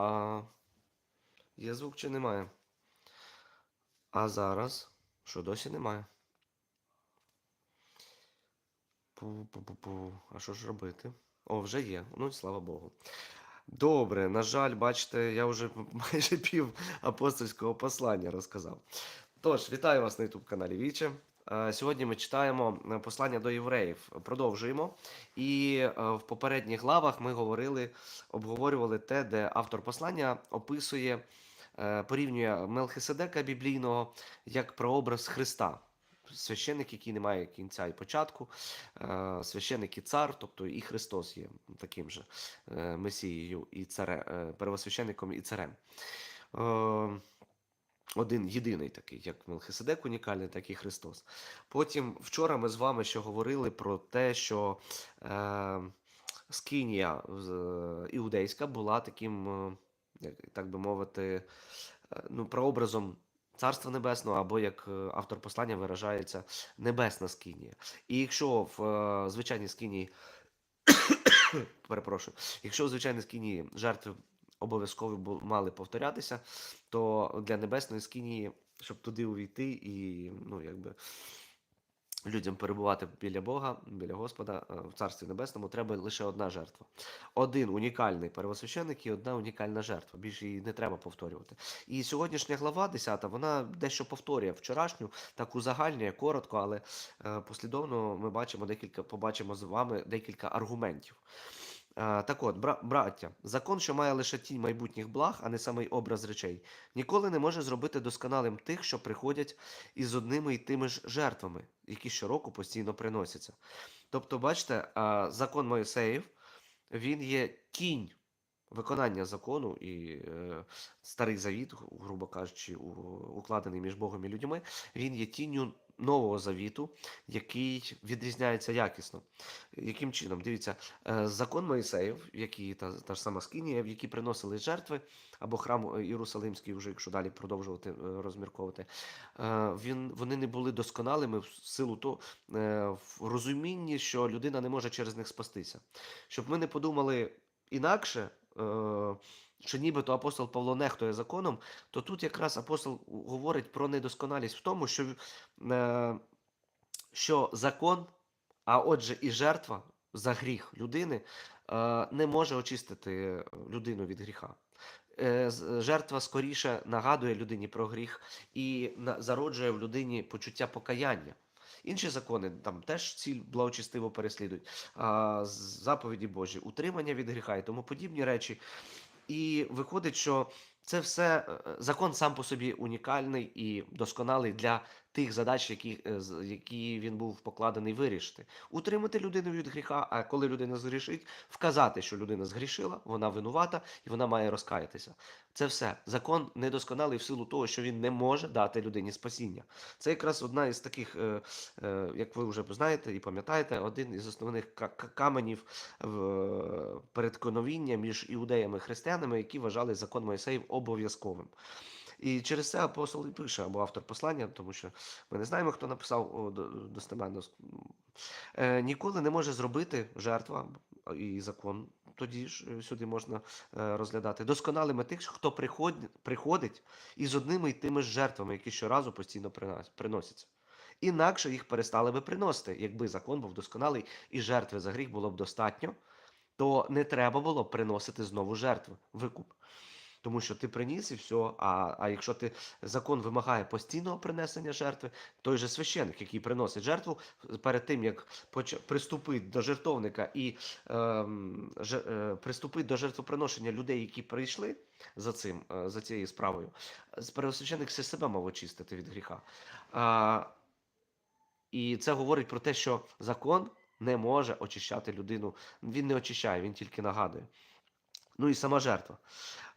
А є звук чи немає? А зараз? Що досі немає? Пу-пу-пу-пу. А що ж робити? О, вже є. Ну, слава Богу. Добре, на жаль, бачите, я вже майже пів апостольського послання розказав. Тож, вітаю вас на youtube каналі Віче. Е, Сьогодні ми читаємо е, послання до євреїв. Продовжуємо. І е, в попередніх главах ми говорили, обговорювали те, де автор послання описує, порівнює Мелхиседека біблійного як прообраз Христа. Священник, який не має кінця і початку, священник і цар, тобто і Христос є таким же Месією і царе, е, первосвященником і царем. Один єдиний такий, як Мелхиседек унікальний, так і Христос. Потім вчора ми з вами ще говорили про те, що е, Скинія е, іудейська була таким, е, так би мовити, е, ну, прообразом Царства Небесного, або як е, автор послання виражається, небесна скинія. І якщо в е, звичайній скинії, перепрошую, якщо в звичайній скинії жертви обов'язково мали повторятися, то для небесної скинії, щоб туди увійти і ну, якби, людям перебувати біля Бога, біля Господа е, в Царстві Небесному, треба лише одна жертва. Один унікальний первосвященик і одна унікальна жертва. Більше її не треба повторювати. І сьогоднішня глава 10, вона дещо повторює вчорашню, так узагальнює коротко, але е, послідовно ми бачимо декілька, побачимо з вами декілька аргументів. Е, Так от, бра- браття, закон, що має лише тінь майбутніх благ, а не самий образ речей, ніколи не може зробити досконалим тих, що приходять із одними і тими ж жертвами, які щороку постійно приносяться. Тобто, бачите, е, закон Моїсеїв, він є тінь виконання закону і е, старий завіт, грубо кажучи, укладений між Богом і людьми, він є тінню нового завіту, який відрізняється якісно. Яким чином? Дивіться, е, закон Моїсеїв, які та, та ж сама Скинія, які приносили жертви, або храм е, Єрусалимський, вже якщо далі продовжувати е, розмірковувати, він, вони не були досконалими в силу того, в розумінні, що людина не може через них спастися. Щоб ми не подумали інакше, що нібито апостол Павло нехтує законом, то тут якраз апостол говорить про недосконалість в тому, що, е, що закон, а отже, і жертва за гріх людини е, не може очистити людину від гріха. Е, Жертва скоріше нагадує людині про гріх і зароджує в людині почуття покаяння. Інші закони там теж ціль благочестиво переслідують. А, заповіді Божі, утримання від гріха і тому подібні речі. І виходить, що це все е, е, закон сам по собі унікальний і досконалий для тих задач, які, е, які він був покладений вирішити. Утримати людину від гріха, а коли людина згрішить, вказати, що людина згрішила, вона винувата і вона має розкаятися. Це все. Закон недосконалий в силу того, що він не може дати людині спасіння. Це якраз одна із таких, е, е, як ви вже знаєте і пам'ятаєте, один із основних ка- ка- каменів передконовіння між іудеями і християнами, які вважали закон Моїсеїв обов'язковим. І через це апостол і пише, або автор послання, тому що ми не знаємо, хто написав достеменно. Е, ніколи не може зробити жертва і закон. Тоді ж е, сюди можна е, розглядати досконалими тих, хто приходить, із одними й тими ж жертвами, які щоразу постійно приносяться. Інакше їх перестали би приносити, якби закон був досконалий і жертви за гріх було б достатньо, то не треба було приносити знову жертви, викуп. Тому що ти приніс і все. А, а якщо ти закон вимагає постійного принесення жертви, той же священик, який приносить жертву, перед тим як приступить до жертовника і ем, же, е, приступить до жертвоприношення людей, які прийшли за цим, е, за цією справою, первосвященик все себе мав очистити від гріха. А, і це говорить про те, що закон не може очищати людину. Він не очищає, він тільки нагадує. Ну і сама жертва.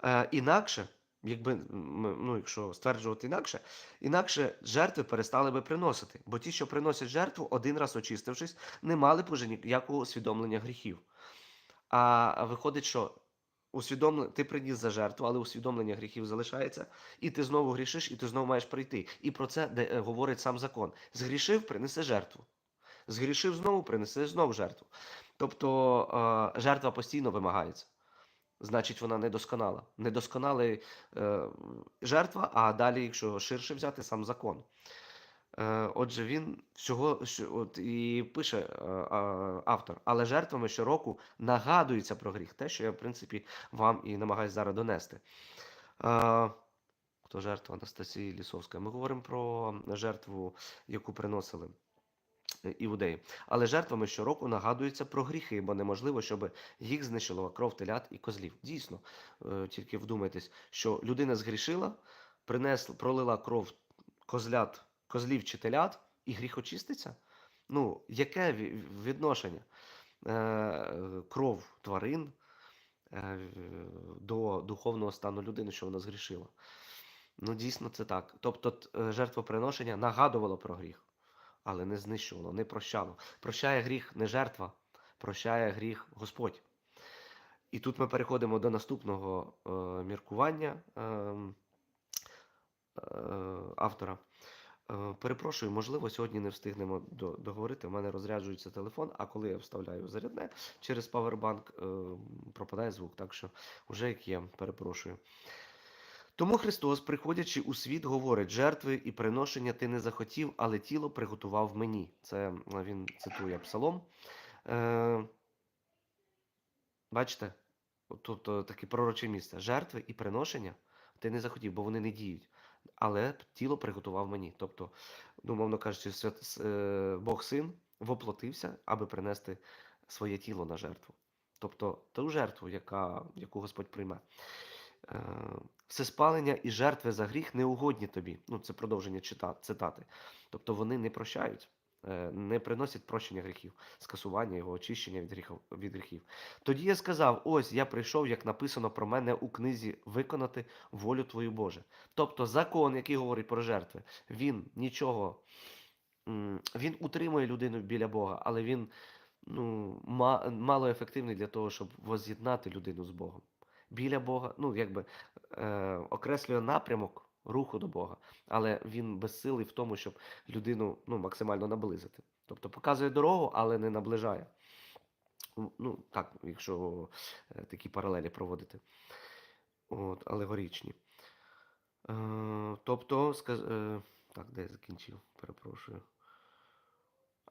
Е, інакше, якби ну, якщо стверджувати інакше, інакше жертви перестали би приносити. Бо ті, що приносять жертву, один раз очистившись, не мали б уже ніякого усвідомлення гріхів. А виходить, що усвідомлення, ти приніс за жертву, але усвідомлення гріхів залишається, і ти знову грішиш, і ти знову маєш прийти. І про це де, е, говорить сам закон. Згрішив, принеси жертву. Згрішив знову, принеси знову жертву. Тобто е, жертва постійно вимагається. Значить вона недосконала. Недосконала е, жертва, а далі, якщо ширше взяти, сам закон. Е, Отже, він всього от і пише е, автор, але жертвами щороку нагадується про гріх. Те, що я, в принципі, вам і намагаюся зараз донести. Е, Хто жертва Анастасії Лісовської? Ми говоримо про жертву, яку приносили іудеї. Але жертвами щороку нагадується про гріхи, бо неможливо, щоб їх знищила кров телят і козлів. Дійсно, е, тільки вдумайтесь, що людина згрішила, принесла, пролила кров козлят, козлів чи телят, і гріх очиститься? Ну, яке відношення? Е, Кров тварин е, до духовного стану людини, що вона згрішила. Ну, дійсно, це так. Тобто, е, жертвоприношення нагадувало про гріх, але не знищувало, не прощало. Прощає гріх не жертва, прощає гріх Господь. І тут ми переходимо до наступного е, міркування ем, е, автора. Е, перепрошую, можливо, сьогодні не встигнемо до, договорити. У мене розряджується телефон, а коли я вставляю зарядне через Powerbank, е, пропадає звук. Так що вже як є, перепрошую. Тому Христос, приходячи у світ, говорить: жертви і приношення ти не захотів, але тіло приготував мені. Це е, він цитує Псалом. Е, бачите, тут е, таке пророче місце. Жертви і приношення ти не захотів, бо вони не діють. Але тіло приготував мені. Тобто, ну, мовно кажучи, свят, е, Бог син воплотився, аби принести своє тіло на жертву. Тобто ту жертву, яка, яку Господь прийме. Всеспалення і жертви за гріх не угодні тобі. Ну, це продовження цитати. Тобто вони не прощають, е, не приносять прощення гріхів, скасування його очищення від гріхів, від гріхів. Тоді я сказав: ось я прийшов, як написано про мене у книзі, виконати волю твою Боже. Тобто закон, який говорить про жертви, він нічого, він утримує людину біля Бога, але він ну, мало ефективний для того, щоб воз'єднати людину з Богом. Біля Бога, ну якби е, окреслює напрямок руху до Бога, але він безсилий в тому, щоб людину ну, максимально наблизити. Тобто показує дорогу, але не наближає. Ну, так, якщо е, такі паралелі проводити. От, алегоричні. Е, тобто, сказ... е, так, де я закінчив? Перепрошую.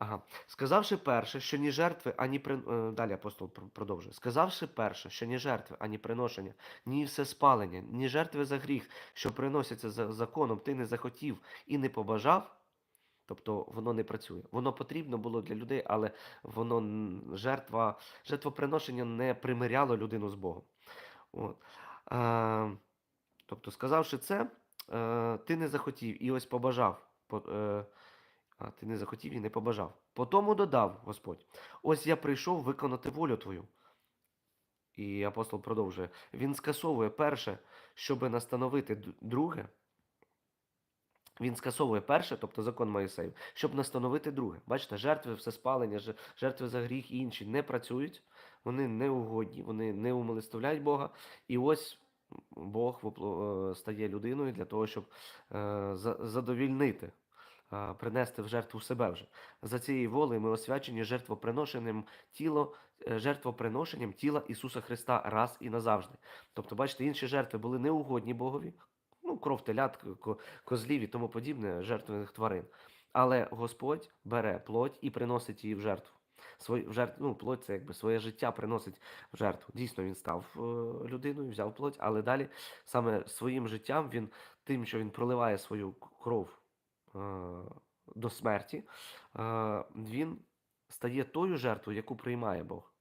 Ага. Сказавши перше, що ні жертви, ані при... е, далі апостол продовжує. Сказавши перше, що ні жертви, ані приношення, ні все спалення, ні жертви за гріх, що приносяться за законом, ти не захотів і не побажав, тобто воно не працює. Воно потрібно було для людей, але воно жертва, жертвоприношення не примиряло людину з Богом. От. Е, тобто, сказавши це, е, ти не захотів і ось побажав. По- е, а ти не захотів і не побажав. Потому додав Господь: ось я прийшов виконати волю твою. І апостол продовжує: Він скасовує перше, щоб настановити друге. Він скасовує перше, тобто закон Моїсеїв, щоб настановити друге. Бачите, жертви, всеспалення, ж- жертви за гріх і інші не працюють, вони не угодні, вони не умилостивляють Бога. І ось Бог е, стає людиною для того, щоб е, задовільнити, принести в жертву себе вже. За цією волею ми освячені жертвоприношенням тіло, е, жертвоприношенням тіла Ісуса Христа раз і назавжди. Тобто, бачите, інші жертви були неугодні Богові, ну, кров телят, ко- козлів і тому подібне, жертвених тварин. Але Господь бере плоть і приносить її в жертву. Свой, в жертв, ну, плоть це якби своє життя приносить в жертву. Дійсно, він став е, людиною, взяв плоть, але далі саме своїм життям він тим, що він проливає свою кров до смерті, е, він стає тою жертвою, яку приймає Бог,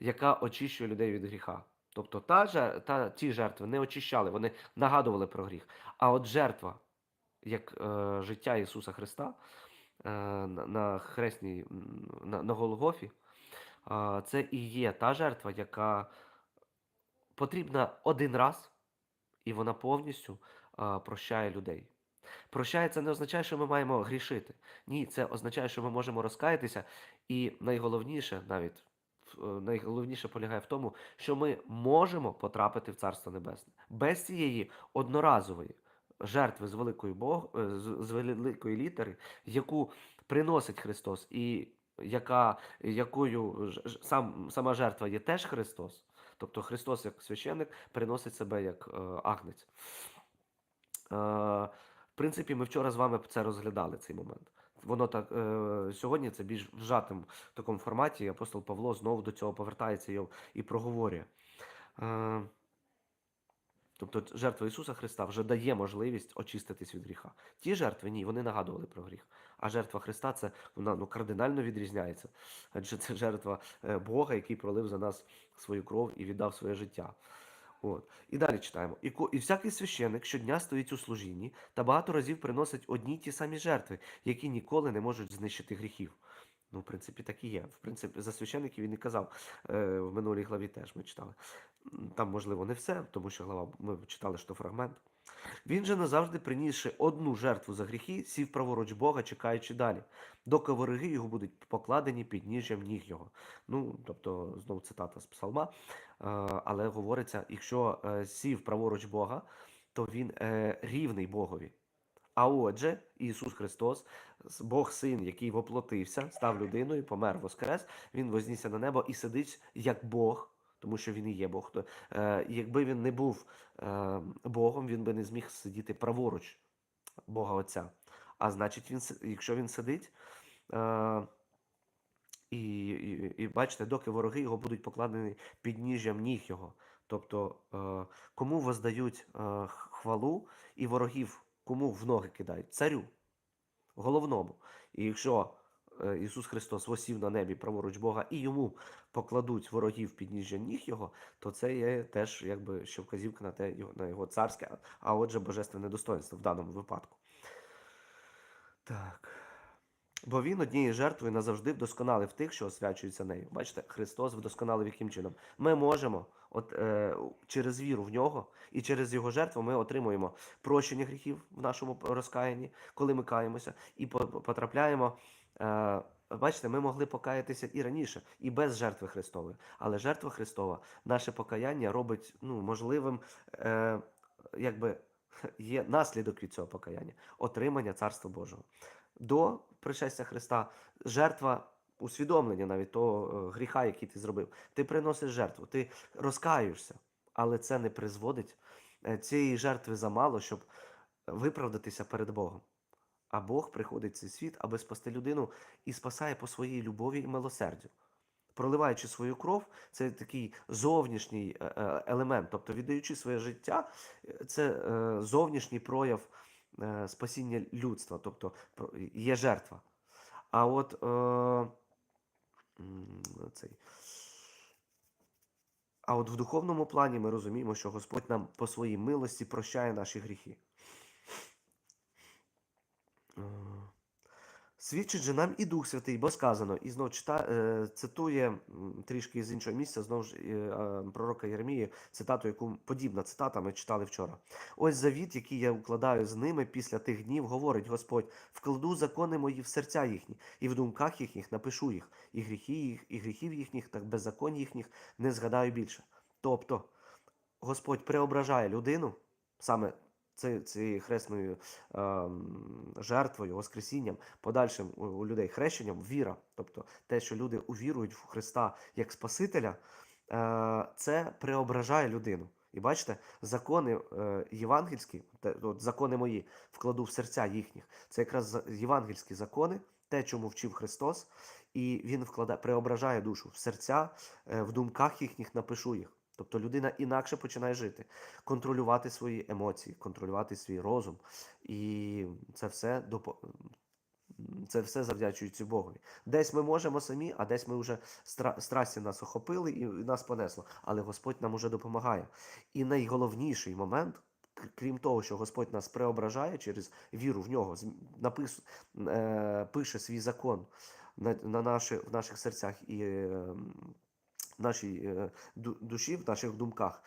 яка очищує людей від гріха. Тобто та, та, ті жертви не очищали, вони нагадували про гріх. А от жертва, як е, життя Ісуса Христа е, на хресній, на, на Голгофі, е, це і є та жертва, яка потрібна один раз, і вона повністю е, прощає людей. Прощає це не означає, що ми маємо грішити. Ні, це означає, що ми можемо розкаятися, і найголовніше навіть е, найголовніше полягає в тому, що ми можемо потрапити в Царство Небесне без цієї одноразової жертви з великої Бог, е, з, великої літери, яку приносить Христос, і яка, якою сам, сама жертва є теж Христос. Тобто Христос, як священник, переносить себе як е, агнець. Е, принципі, ми вчора з вами це розглядали цей момент. Воно так е, сьогодні це більш в жатому такому форматі. Апостол Павло знову до цього повертається і проговорює. Е, тобто жертва Ісуса Христа вже дає можливість очиститись від гріха. Ті жертви ні, вони нагадували про гріх. А жертва Христа це вона ну, кардинально відрізняється. Адже це жертва е, Бога, який пролив за нас свою кров і віддав своє життя. От. І далі читаємо. І, і всякий священик щодня стоїть у служінні та багато разів приносить одні й ті самі жертви, які ніколи не можуть знищити гріхів. Ну, в принципі, так і є. В принципі, за священиків він і казав е, в минулій главі теж ми читали. Там, можливо, не все, тому що глава ми читали що фрагмент. Він же назавжди принісши одну жертву за гріхи, сів праворуч Бога, чекаючи далі, доки вороги його будуть покладені під ніжжям ніг його. Ну, тобто, знову цитата з псалма. Е, але говориться, якщо е, сів праворуч Бога, то він е, рівний Богові. А отже, Ісус Христос, Бог Син, який воплотився, став людиною, помер, воскрес, Він вознісся на небо і сидить як Бог, тому що він і є Бог. Е, якби він не був е, Богом, він би не зміг сидіти праворуч Бога Отця. А значить, він, якщо він сидить, е, і, і, і бачите, доки вороги його будуть покладені під ніжжям ніг його. Тобто, е, кому воздають е, хвалу і ворогів, кому в ноги кидають? Царю, головному. І якщо Ісус Христос восів на небі праворуч Бога і йому покладуть ворогів під ніжжя ніг його, то це є теж якби що вказівка на те, на його царське, а отже, божественне достоинство в даному випадку. Так. Бо він однією жертвою назавжди вдосконалив тих, що освячуються нею. Бачите, Христос вдосконалив яким чином. Ми можемо, от е, через віру в нього і через його жертву ми отримуємо прощення гріхів в нашому розкаянні, коли ми каємося, і по- потрапляємо. Е, бачите, ми могли покаятися і раніше, і без жертви Христової. Але жертва Христова, наше покаяння робить ну, можливим, е, якби є наслідок від цього покаяння отримання Царства Божого до пришестя Христа жертва усвідомлення навіть того е, гріха, який ти зробив. Ти приносиш жертву, ти розкаюєшся, але це не призводить е, цієї жертви замало, щоб виправдатися перед Богом. А Бог приходить в цей світ, аби спасти людину і спасає по своїй любові і милосердю. Проливаючи свою кров, це такий зовнішній е, е, елемент, тобто віддаючи своє життя, е, це зовнішній прояв спасіння людства, тобто є жертва. А от е, цей. А от в духовному плані ми розуміємо, що Господь нам по своїй милості прощає наші гріхи. Е, Свідчить же нам і Дух Святий, бо сказано, і знов чита, е, цитує трішки з іншого місця, знову ж е, пророка Єремії, цитату, яку подібна цитата ми читали вчора. Ось завіт, який я укладаю з ними після тих днів, говорить Господь: вкладу закони мої в серця їхні, і в думках їхніх напишу їх, і гріхи їх, і гріхів їхніх, так беззаконь їхніх не згадаю більше. Тобто Господь преображає людину саме цією хресною ем, жертвою, воскресінням, подальшим у, у людей хрещенням, віра. Тобто те, що люди увірують в Христа як Спасителя, е, це преображає людину. І бачите, закони е, євангельські, те- от закони мої, вкладу в серця їхніх. Це якраз євангельські закони, те, чому вчив Христос, і Він вкладає, преображає душу в серця, е, в думках їхніх напишу їх. Тобто людина інакше починає жити, контролювати свої емоції, контролювати свій розум. І це все допо... це все завдячується Богові. Десь ми можемо самі, а десь ми вже стра... страсті нас охопили і нас понесло. Але Господь нам уже допомагає. І найголовніший момент, крім того, що Господь нас преображає через віру в нього, напис... е... пише свій закон на, на наші... в наших серцях і е... в нашій е... душі, в наших думках.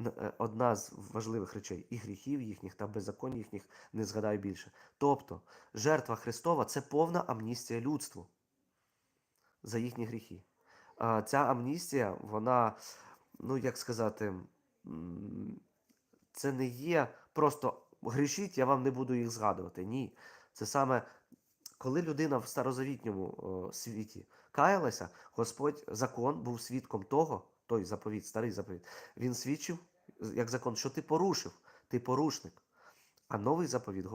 Е, Одна з важливих речей і гріхів їхніх та беззаконь їхніх не згадаю більше. Тобто, жертва Христова це повна амністія людству за їхні гріхи. А ця амністія, вона, ну як сказати, це не є просто грішіть, я вам не буду їх згадувати. Ні. Це саме коли людина в старозавітньому світі каялася, Господь закон був свідком того, той заповіт, старий заповіт, він свідчив, як закон, що ти порушив, ти порушник. А новий заповіт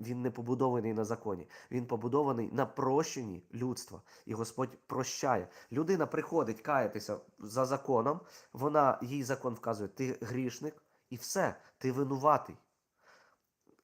він не побудований на законі, він побудований на прощенні людства. І Господь прощає. Людина приходить каятися за законом, вона їй закон вказує, ти грішник, і все, ти винуватий.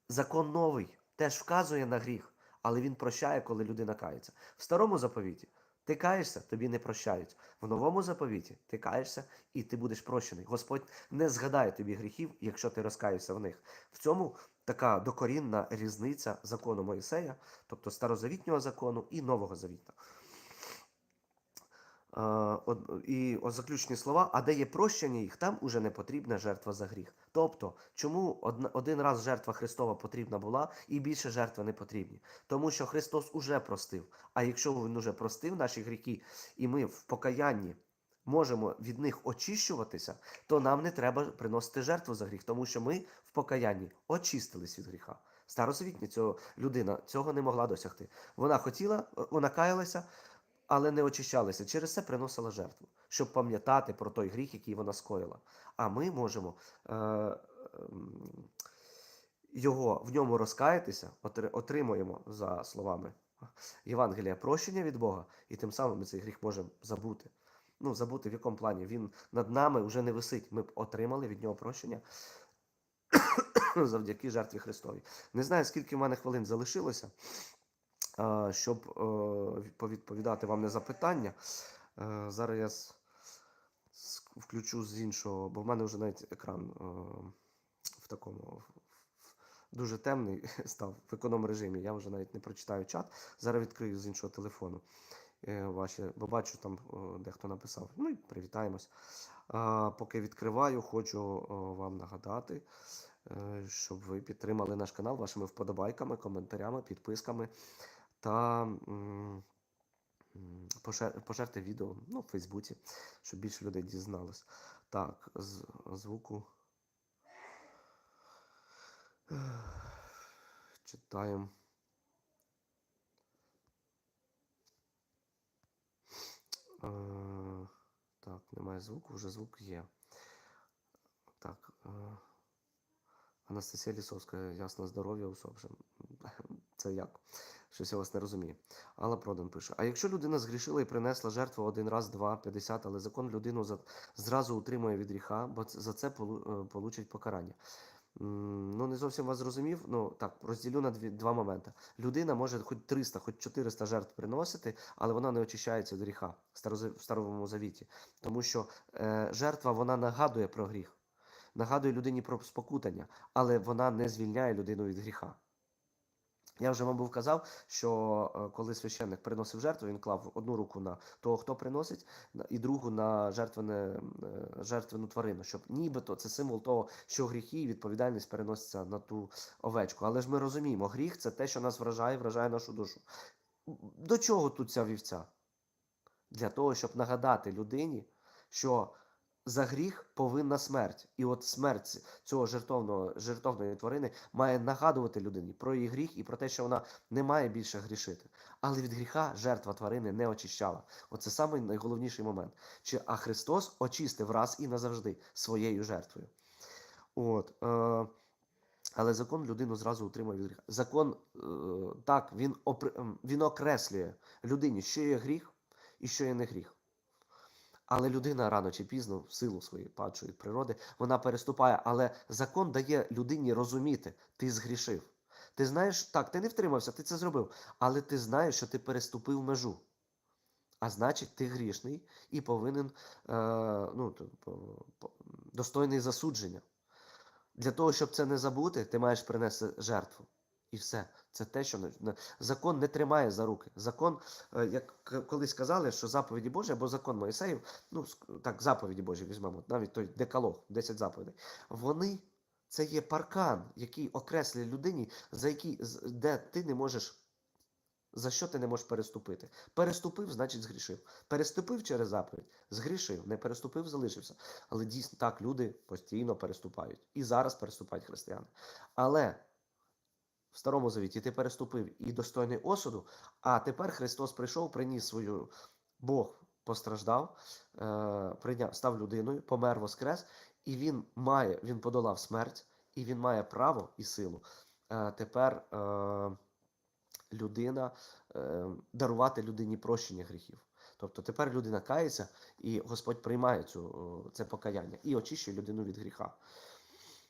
Закон новий теж вказує на гріх, але він прощає, коли людина кається. В старому заповіті ти каєшся, тобі не прощають. В новому заповіті ти каєшся і ти будеш прощений. Господь не згадає тобі гріхів, якщо ти розкаєшся в них. В цьому така докорінна різниця закону Моїсея, тобто старозавітнього закону і нового завіту. І о, заключні слова, а де є прощення їх, там уже не потрібна жертва за гріх. Тобто, чому один раз жертва Христова потрібна була і більше жертви не потрібні? Тому що Христос уже простив. А якщо Він уже простив наші гріхи, і ми в покаянні можемо від них очищуватися, то нам не треба приносити жертву за гріх, тому що ми в покаянні очистились від гріха. Старозавітня цього людина цього не могла досягти. Вона хотіла, вона каялася, але не очищалася. Через це приносила жертву, щоб пам'ятати про той гріх, який вона скоїла. А ми можемо е, ем, його в ньому розкаятися, отримуємо за словами Євангелія прощення від Бога, і тим самим ми цей гріх можемо забути. Ну, забути в якому плані. Він над нами вже не висить. Ми б отримали від нього прощення завдяки жертві Христовій. Не знаю, скільки в мене хвилин залишилося, щоб е, повідповідати вам на запитання. Е, Зараз я включу з іншого, бо в мене вже навіть екран е, в такому дуже темний став в економ режимі. Я вже навіть не прочитаю чат. Зараз відкрию з іншого телефону. Ваші, бо бачу, там дехто написав. Ну і привітаємось. Поки відкриваю, хочу вам нагадати, щоб ви підтримали наш канал вашими вподобайками, коментарями, підписками та м, м, пошер- поширте відео ну, в Фейсбуці, щоб більше людей дізналось. Так, з звуку. Читаємо. Е, Так, немає звуку, вже звук є. Так. е, Анастасія Лісовська, ясно здоров'я усопшим. Це як? Щось я вас не розумію. Алла Продан пише: А якщо людина згрішила і принесла жертву один раз, два, п'ятдесят, але закон людину зразу утримує від гріха, бо за це е, получить покарання. Ну, не зовсім вас зрозумів. Ну так, розділю на дві, два моменти. Людина може хоч 300, хоч 400 жертв приносити, але вона не очищається від гріха в Старому Завіті. Тому що е, жертва вона нагадує про гріх, нагадує людині про спокутання, але вона не звільняє людину від гріха. Я вже вам був казав, що е, коли священник приносив жертву, він клав одну руку на того, хто приносить, і другу на жертвене, е, жертвену тварину, щоб нібито це символ того, що гріхи і відповідальність переносяться на ту овечку. Але ж ми розуміємо, гріх це те, що нас вражає, вражає нашу душу. До чого тут ця вівця? Для того, щоб нагадати людині, що за гріх повинна смерть. І от смерть цього жертовного, жертовної тварини має нагадувати людині про її гріх і про те, що вона не має більше грішити. Але від гріха жертва тварини не очищала. Оце самий найголовніший момент. Чи, а Христос очистив раз і назавжди своєю жертвою. От, е, але закон людину зразу утримує від гріха. Закон, е, так, він, опри- він окреслює людині, що є гріх і що є не гріх. Але людина рано чи пізно, в силу своєї падшої природи, вона переступає. Але закон дає людині розуміти, ти згрішив. Ти знаєш, так, ти не втримався, ти це зробив, але ти знаєш, що ти переступив межу. А значить, ти грішний і повинен е, ну, достойний засудження. Для того, щоб це не забути, ти маєш принести жертву. І все. Це те, що закон не тримає за руки. Закон, е, як колись казали, що заповіді Божі або закон Моїсеїв, ну так, заповіді Божі візьмемо, навіть той декалог, 10 заповідей, вони це є паркан, який окреслює людині, за який, де ти не можеш. За що ти не можеш переступити? Переступив, значить згрішив. Переступив через заповідь, згрішив, не переступив, залишився. Але дійсно так люди постійно переступають. І зараз переступають християни. Але в Старому Завіті ти переступив і достойний осуду, а тепер Христос прийшов, приніс свою Бог постраждав, е, прийняв, став людиною, помер воскрес, і він має, він подолав смерть, і він має право і силу е, тепер е, людина дарувати людині прощення гріхів. Тобто тепер людина кається, і Господь приймає цю, це покаяння і очищує людину від гріха.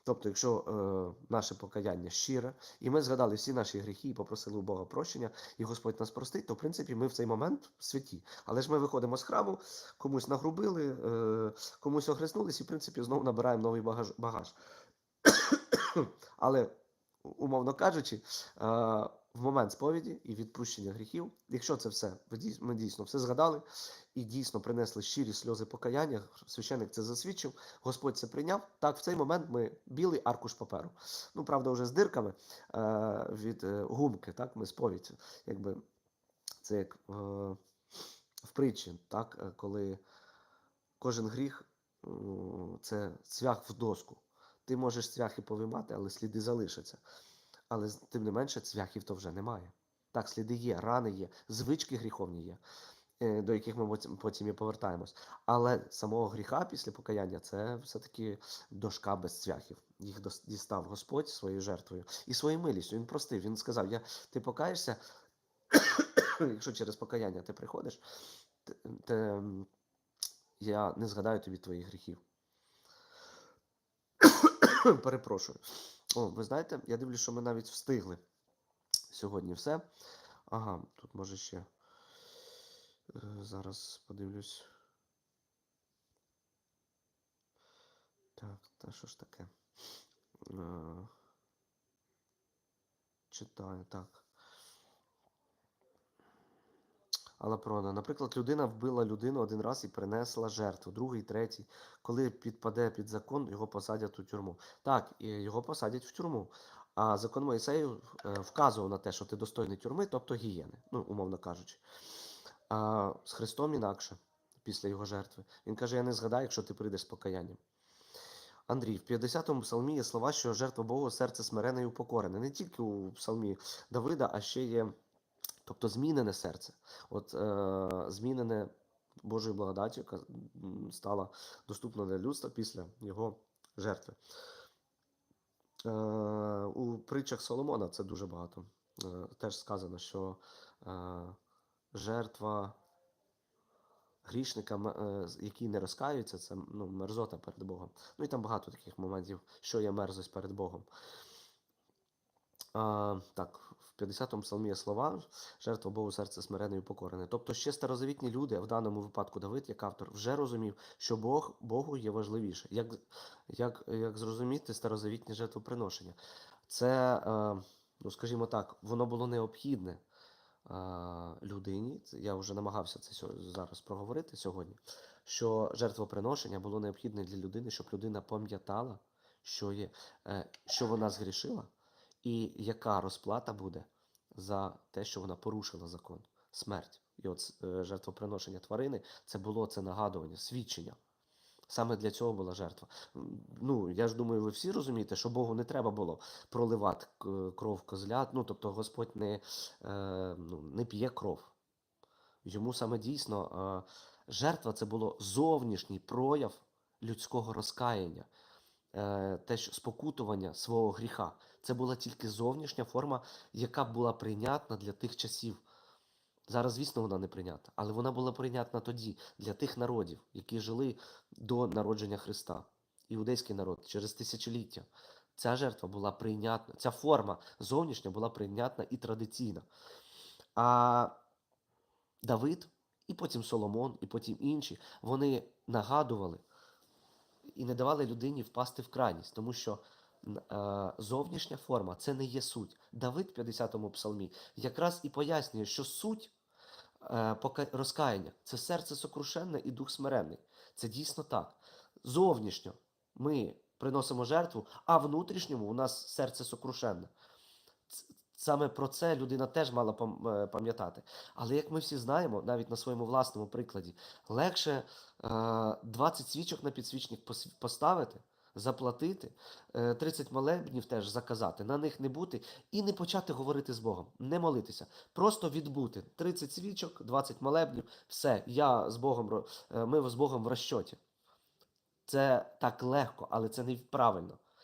Тобто, якщо е, наше покаяння щире, і ми згадали всі наші гріхи і попросили у Бога прощення, і Господь нас простить, то в принципі ми в цей момент святі. Але ж ми виходимо з храму, комусь нагрубили, е, комусь охреснулись, і в принципі знову набираємо новий багаж. багаж. Але, умовно кажучи, е, в момент сповіді і відпущення гріхів, якщо це все ми дійсно все згадали і дійсно принесли щирі сльози покаяння, священник це засвідчив, Господь це прийняв. Так, в цей момент ми білий аркуш паперу. Ну, правда, вже з дирками е, від е, гумки, так, ми сповідь, якби це як е, в притчі, так, коли кожен гріх це цвях в доску. Ти можеш цвяхи повимати, але сліди залишаться. Але тим не менше, цвяхів то вже немає. Так, сліди є, рани є, звички гріховні є, е, до яких ми потім- і повертаємось. Але самого гріха після покаяння це все-таки дошка без цвяхів. Їх дістав Господь своєю жертвою і своєю милістю. Він простив. Він сказав: я, ти покаєшся, якщо через покаяння ти приходиш, т- те, я не згадаю тобі твоїх гріхів. Перепрошую. О, ви знаєте, я дивлюсь, що ми навіть встигли сьогодні все. Ага, тут може ще. е, Зараз подивлюсь. Так, та що ж таке? Е, Читаю, так. Але прона, наприклад, людина вбила людину один раз і принесла жертву, другий, третій. Коли підпаде під закон, його посадять у тюрму. Так, і його посадять в тюрму. А закон Моїсею е, вказував на те, що ти достойний тюрми, тобто гієни, ну, умовно кажучи. А з Христом інакше, після його жертви. Він каже: Я не згадаю, якщо ти прийдеш з покаянням. Андрій, в 50-му псалмі є слова, що жертва Богу серце смирене і упокорене. Не тільки у псалмі Давида, а ще є, тобто змінене серце. От е, змінене Божою благодаттю, яка стала доступна для людства після його жертви. Е, у притчах Соломона це дуже багато. Е, теж сказано, що е, жертва грішника, е, який не розкаюється, це ну, мерзота перед Богом. Ну і там багато таких моментів, що є мерзость перед Богом. А, так, в 50-му псалмі є слова жертва Богу серце смирене і покорене. Тобто ще старозавітні люди, в даному випадку Давид, як автор, вже розумів, що Бог Богу є важливіше. Як, як, як зрозуміти старозавітні жертвоприношення? Це, е, ну скажімо так, воно було необхідне е, людині. Я вже намагався це зараз проговорити сьогодні. Що жертвоприношення було необхідне для людини, щоб людина пам'ятала, що є, е, що вона згрішила, і яка розплата буде за те, що вона порушила закон, смерть. І от е, жертвоприношення тварини це було це нагадування, свідчення. Саме для цього була жертва. Ну, я ж думаю, ви всі розумієте, що Богу не треба було проливати кров козлят. Ну, тобто Господь не, е, ну, не п'є кров. Йому саме дійсно е, жертва це було зовнішній прояв людського розкаяння, те, спокутування свого гріха. Це була тільки зовнішня форма, яка була прийнятна для тих часів. Зараз, звісно, вона не прийнята, але вона була прийнятна тоді для тих народів, які жили до народження Христа. Іудейський народ через тисячоліття. Ця жертва була прийнятна, ця форма зовнішня була прийнятна і традиційна. А Давид, і потім Соломон, і потім інші, вони нагадували і не давали людині впасти в крайність, тому що зовнішня форма це не є суть. Давид в 50-му псалмі якраз і пояснює, що суть е, розкаяння це серце сокрушенне і дух смиренний. Це дійсно так. Зовнішньо ми приносимо жертву, а внутрішньому у нас серце сокрушенне. Саме про це людина теж мала е, пам'ятати. Але як ми всі знаємо, навіть на своєму власному прикладі, легше е, 20 свічок на підсвічник поставити, заплатити, е, 30 молебнів теж заказати, на них не бути і не почати говорити з Богом, не молитися, просто відбути 30 свічок, 20 молебнів, все, я з Богом, е, ми з Богом в розчоті. Це так легко, але це неправильно.